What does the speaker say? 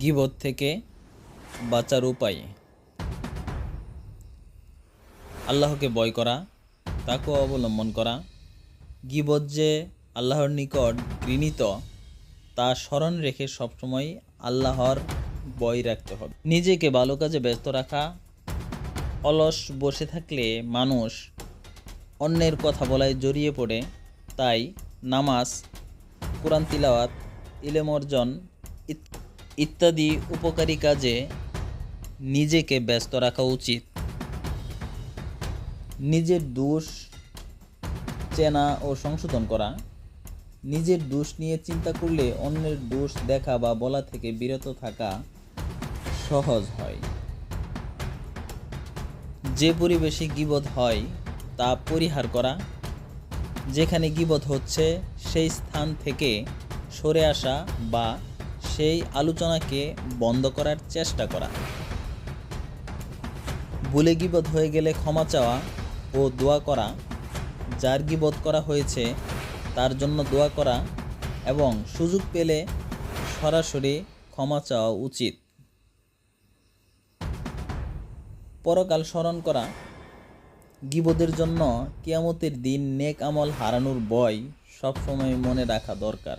গিবত থেকে বাঁচার উপায়। আল্লাহকে বয় করা তাকে অবলম্বন করা। গিবত যে আল্লাহর নিকট ঘৃণিত, তা স্মরণ রেখে সবসময় আল্লাহর বয় রাখতে হবে। নিজেকে ভালো কাজে ব্যস্ত রাখা, অলস বসে থাকলে মানুষ অন্যের কথা বলায় জড়িয়ে পড়ে। তাই নামাজ, কোরআন তিলাওয়াত, ইলেম অর্জন ইত্যাদি উপকারী কাজে নিজেকে ব্যস্ত রাখা উচিত। নিজের দোষ চেনা ও সংশোধন করা। নিজের দোষ নিয়ে চিন্তা করলে অন্যের দোষ দেখা বা বলা থেকে বিরত থাকা সহজ হয়। যে পরিবেশে গিবত হয়, তা পরিহার করা। যেখানে গিবত হচ্ছে, সেই স্থান থেকে সরে আসা বা সেই আলোচনাকে বন্ধ করার চেষ্টা করা। ভুলে গিবত হয়ে গেলে ক্ষমা চাওয়া ও দোয়া করা, যার গিবত করা হয়েছে তার জন্য দোয়া করা এবং সুযোগ পেলে সরাসরি ক্ষমা চাওয়া উচিত। পরকাল স্মরণ করা গিবদের জন্য কিয়ামতের দিন নেক আমল হারানোর বয় সবসময় মনে রাখা দরকার।